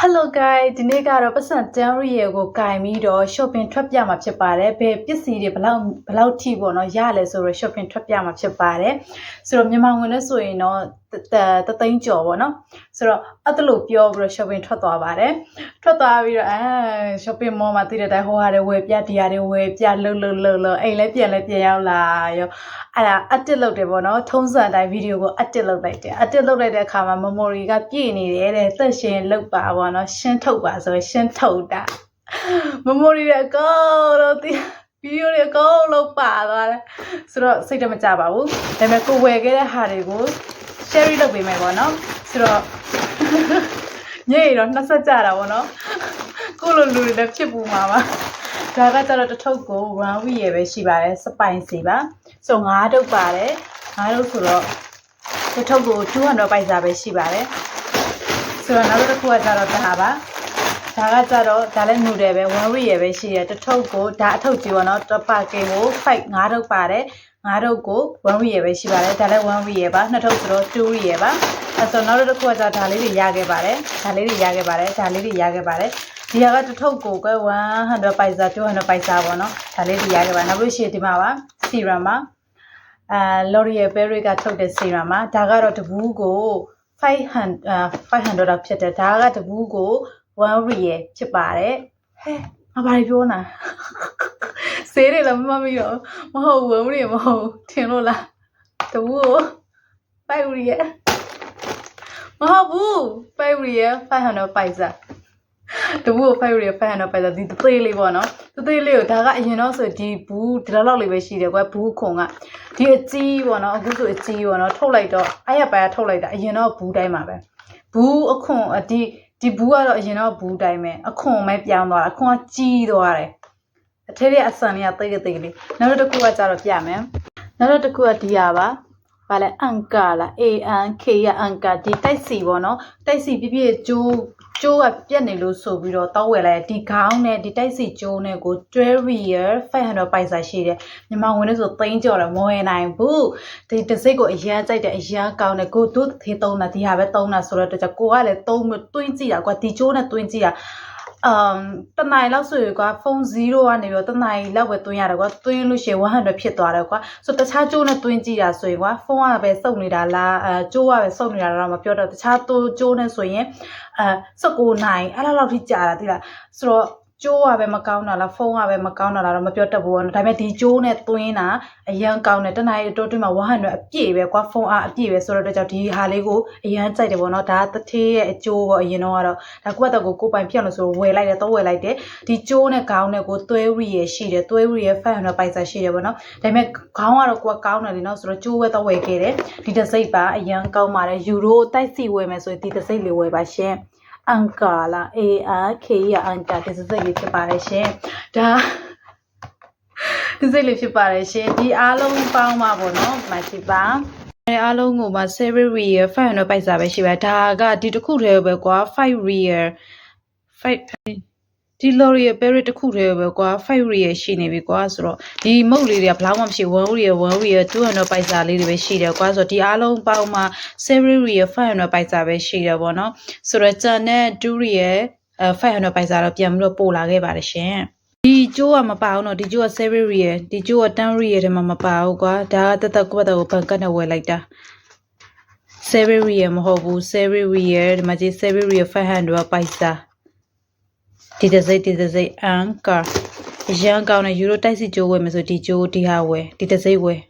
Hello guys ဒီနေ့ကတော့ပတ်စံတန်ရီရဲ့ကိုကင်ပြီးတော့ shopping ထွက်ပြမှာဖြစ်ပါတယ်ဘယ်ပစ္စည်းတွေဘလောက်ဘလောက်ထိပေါ့နော်ရလဲဆိုတော့ shopping ထွက်ပြမှာဖြစ်ပါတယ်ဆိုတော့မြန်မာငွေနဲ့ဆိုရင်တော့ တတသိန်းကျော်ပေါ့နော်ဆိုတော့အဲ့ဒါလို့ပြောပြီးတော့ shopping ထွက်သွားပါတယ်ထွက်သွားပြီးတော့အဲ shopping mall မှာတည်တဲ့အတိုင်းဟိုဟာတွေဝယ်ပြဒီဟာတွေဝယ်ပြလှုပ်လှုပ်လှုပ်လှုပ်အိမ်လည်းပြန်လည်းပြန်ရောက်လာရောအဲ့ဒါ edit လုပ်တယ်ပေါ့နော်ထုံးစံအတိုင်းဗီဒီယိုကို edit လုပ်လိုက်တယ် edit လုပ်လိုက်တဲ့အခါမှာ memory ကပြည့်နေတယ်တဲ့သက်ရှင်လုပ်ပါပေါ့နော်ရှင်းထုတ်ပါဆိုရင်ရှင်းထုတ်တာ memory တွေအကုန်လုံးဒီဗီဒီယိုတွေအကုန်လုံးပါသွားတယ်ဆိုတော့စိတ်တမကြပါဘူးဒါပေမဲ့ကိုဝယ်ခဲ့တဲ့ဟာတွေကို share လုပ်ပေးမယ်ပေါ့နော်ဆိုတော့ညိတော့နှစ်ဆက်ကြတာပေါ့နော်ကိုလိုလူတွေလည်းဖြစ်ပူမှာပါဒါကကျတော့တစ်ထုပ်ကို1 week ရပဲရှိပါတယ်စပိုင်စီပါဆို9တုပ်ပါတယ်9တုပ်ဆိုတော့တစ်ထုပ်ကို200ပိုက်စာပဲရှိပါတယ်ဆိုတော့နောက်တစ်ခုကကျတော့ဒါပါဒါကကြတော့ဒါလည်းနူတယ်ပဲ1 week ရပဲရှိတယ်တစ်ထုပ်ကိုဒါအထုပ်ကြီးပေါ့နော်တစ်ပါကင်ကို5 9တုပ်ပါတယ် 9တုပ်ကို1 week ရပဲရှိပါတယ်ဒါလည်း1 week ရပါနှစ်ထုပ်ဆိုတော့2 week ရပါအဲဆိုနောက်တစ်ခုကကျဒါလေးတွေရခဲ့ပါတယ်ဒါလေးတွေရခဲ့ပါတယ်ဒါလေးတွေရခဲ့ပါတယ်ဒီဟာကတစ်ထုပ်ကိုကွယ်100ပိုက်စာ200ပိုက်စာပေါ့နော်ဒါလေးတွေရခဲ့ပါနောက်ပြီးရှိရင်ဒီမှာပါစီရမ်ပါအဲ L'Oreal Paris ကထုတ်တဲ့စီရမ်ပါဒါကတော့တဘူးကို500အာ500တော့ဖြစ်တယ်ဒါကတဘူးကို1 real ဖြစ်ပါတယ်ဟဲ့ငါဘာတွေပြောနေတာ ဆေးတွေလည်းမမမီတော့မဟုတ်ဘူး1 real မဟုတ်ဘူးထင်လို့လားတဘူးကို5 real မဟုတ်ဘူး5 real 500ပိုက်စားတဘူးကို5 real 500ပိုက်စားဒီသေးလေးပေါ့နော်သေးလေးကိုဒါကအရင်တော့ဆိုဒီဘူးဒီလောက်လောက်လေးပဲရှိတယ်ကွာဘူးခုံကဒီအကြီးပေါ့နော်အခုဆိုအကြီးပေါ့နော်ထုတ်လိုက်တော့အဲ့ရပါရထုတ်လိုက်တာအရင်တော့ဘူးတိုင်းမှာပဲဘူးအခွန်အဒီဒီဘူးကတော့အရင်တော့ဘူးတိုင်းပဲအခွန်ပဲပြောင်းသွားတာအခွန်ကကြီးသွားတယ် အထက်ရဲ့အဆန်လေးကတိတ်တိတ်လေးနောက်တစ်ခုကကြတော့ပြမယ်နောက်တစ်ခုကဒီဟာပါဗာလဲအန်ကာလား A N K ရအန်ကာဒီတိုက်စီပေါ့နော်တိုက်စီပြပြကျိုးကျိုးကပြက်နေလို့ဆိုပြီးတော့တောက်ဝယ်လိုက်ဒီခေါင်းနဲ့ဒီတိုက်စီကျိုးနဲ့ကို12 year 500ပိုက်စာရှိတယ်မြန်မာဝင်လို့ဆိုသိန်းကျော်တယ်မဝင်နိုင်ဘူးဒီတစ်စိတ်ကိုအရန်ကြိုက်တယ်အရန်ကောင်းတယ်ကိုတို့သေးသုံးတာဒီဟာပဲသုံးတာဆိုတော့တကြကိုကလည်းသုံးမတွင်းကြည့်တာကွာဒီကျိုးနဲ့တွင်းကြည့်တာ အမ်တနိုင်လောက်ဆိုရကွာဖုန်း0ကနေပြီးတော့တနိုင်လောက်ပဲတွင်းရတယ်ကွာတွင်းလို့ရှိရင်100ဖြစ်သွားတယ်ကွာဆိုတခြားကျိုးနဲ့တွင်းကြည့်တာဆိုရင်ကွာဖုန်းကပဲစုပ်နေတာလားအဲကျိုးကပဲစုပ်နေတာလားမပြောတော့တခြားတိုးကျိုးနဲ့ဆိုရင်အဲ19နိုင်အဲ့လောက်လောက်ထိကြာတာသိလားဆိုတော့ ကျိုးကပဲမကောင်းတာလားဖုန်းကပဲမကောင်းတာလားတော့မပြောတတ်ဘူးပေါ့နော်ဒါပေမဲ့ဒီကျိုးနဲ့တွင်းတာအရန်ကောင်းတယ်တနိုင်တိုးတွင်းမှာ100အပြည့်ပဲကွာဖုန်းအားအပြည့်ပဲဆိုတော့ကြောင့်ဒီဟာလေးကိုအရန်ကြိုက်တယ်ပေါ့နော်ဒါတထေးရဲ့အကျိုးပေါ့အရင်တော့ကတော့ဒါကုတ်တော့ကိုကိုပိုင်ပြောင်းလို့ဆိုဝယ်လိုက်တယ်တော့ဝယ်လိုက်တယ်ဒီကျိုးနဲ့ခေါင်းနဲ့ကိုသွဲရီရရှိတယ်သွဲရီရ500ပိုက်စားရှိတယ်ပေါ့နော်ဒါပေမဲ့ခေါင်းကတော့ကိုကကောင်းတယ်လीနော်ဆိုတော့ကျိုးဝဲတော့ဝယ်ခဲ့တယ်ဒီတစ်စိတ်ပါအရန်ကောင်းပါတယ်ယူရိုတိုက်စီဝယ်မယ်ဆိုရင်ဒီတစ်စိတ်လေးဝယ်ပါရှင် အန်ကာလာ A R K ရအန်ကာဒီစိတ်လေးဖြစ်ပါတယ်ရှင်ဒါဒီစိတ်လေးဖြစ်ပါတယ်ရှင်ဒီအားလုံးပေါင်းပါပေါ့နော်မချီပါအဲအားလုံးကိုမှ7 real 500ပိုက်စားပဲရှိပါဒါကဒီတစ်ခုတည်းပဲကွာ5 real 5 ဒီ L'Oreal Paris တစ်ခုတည်းပဲကွာ5 real ရှိနေပြီကွာဆိုတော့ဒီမုတ်လေးတွေကဘလောက်မှမရှိ1 real 1 real 200ပိုက်စားလေးတွေပဲရှိတယ်ကွာဆိုတော့ဒီအားလုံးပေါင်းမှ7 real 500ပိုက်စားပဲရှိတယ်ပေါ့နော်ဆိုတော့ကျန်တဲ့2 real အဲ500ပိုက်စားတော့ပြန်ပြီးတော့ပို့လာခဲ့ပါတယ်ရှင်ဒီကျိုးကမပါအောင်တော့ဒီကျိုးက7 real ဒီကျိုးက10 real ထဲမှာမပါဘူးကွာဒါကတက်တက်ကွက်တက်ကိုဘန်ကတ်နဲ့ဝယ်လိုက်တာ 7 real မဟုတ်ဘူး7 real ဒီမှာကြီး7 real 500ပိုက်စား ဒီတစ်စိတ်ဒီတစ်စိတ်အန်ကာရန်ကောင်းတဲ့ယူရိုတိုက်စီကျိုးဝယ်မယ်ဆိုဒီကျိုးဒီဟာဝယ်ဒီတစ်စိတ်ဝယ်